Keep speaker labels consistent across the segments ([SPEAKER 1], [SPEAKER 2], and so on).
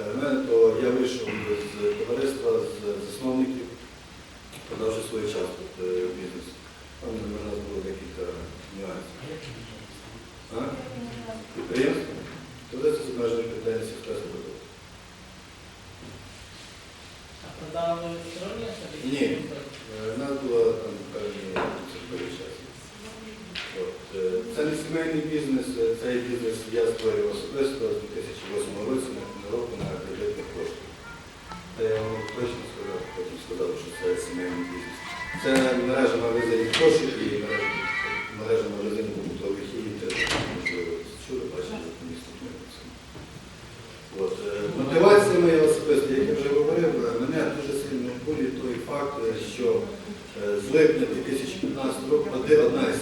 [SPEAKER 1] е, мене, то я вийшов з товариства, з засновників, продавши свою частку в бізнес. Там у нас було декілька нюансів. А? Підприємство? Товариство з обмеженою підприємством спецпродуктів.
[SPEAKER 2] А продали сторонні?
[SPEAKER 1] Ні. Е, У нас було там певні церкові часи. От, е, Це не сімейний бізнес, е, цей бізнес я створював особисто з 2008 році на року на кредитних коштах. Та я вам точно сказав, потім сказав, що це сімейний бізнес. Це мережа магазинів кошик і мережа, магазинів побутових і можливо чули, бачили по місту Хмельницькому. От, е, Мотивація моя особиста, як я вже говорив, е, мене дуже сильно болі той факт, е, що е, з липня 2015 року, одна із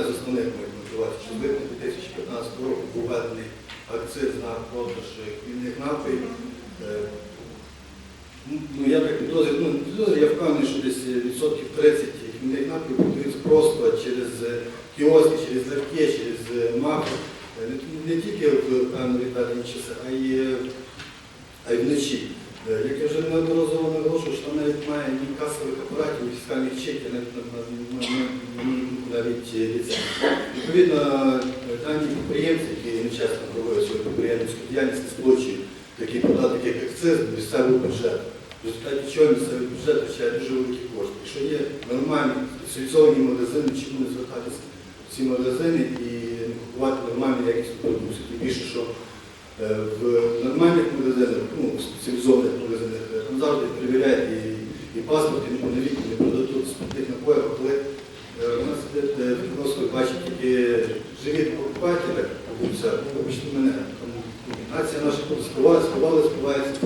[SPEAKER 1] і з основних моїх мотивацій, що з липня 2015 року був введений акциз на продаж хмільних напоїв. Е, Ну, я так підозрюю, ну, не підозрюю, я впевнений, що десь відсотків 30 хмільних напоїв продаються просто через е, кіоски, через ларки, через е, мапи. Е, Не, тільки в відведені часи, а й, е, а й вночі. Е, Як я вже неодноразово наголошую, що там навіть немає ні касових апаратів, ні фіскальних чеків, навіть, на- на- на- на- на- навіть е, ліцензій. Відповідно, е, дані підприємці, які нечесно проводять свою підприємницьку діяльність, сплачують такий податок, як акциз до місцевого бюджету. В результаті чого місцевий бюджет втрачає дуже великі кошти. Якщо є нормальні спеціалізовані магазини, чому не звертатися в ці магазини і не купувати нормальну якісну продукцію. Тим більше, що е, в нормальних магазинах, ну, спеціалізованих магазинах, е, там завжди перевіряють і, і паспорт, і неповнолітні не продадуть спиртних напоїв, коли е, у нас сидить е, просто бачить покупателя, покупателі, вибачте мене, там, нація наша сховалася, сховалася, сховається.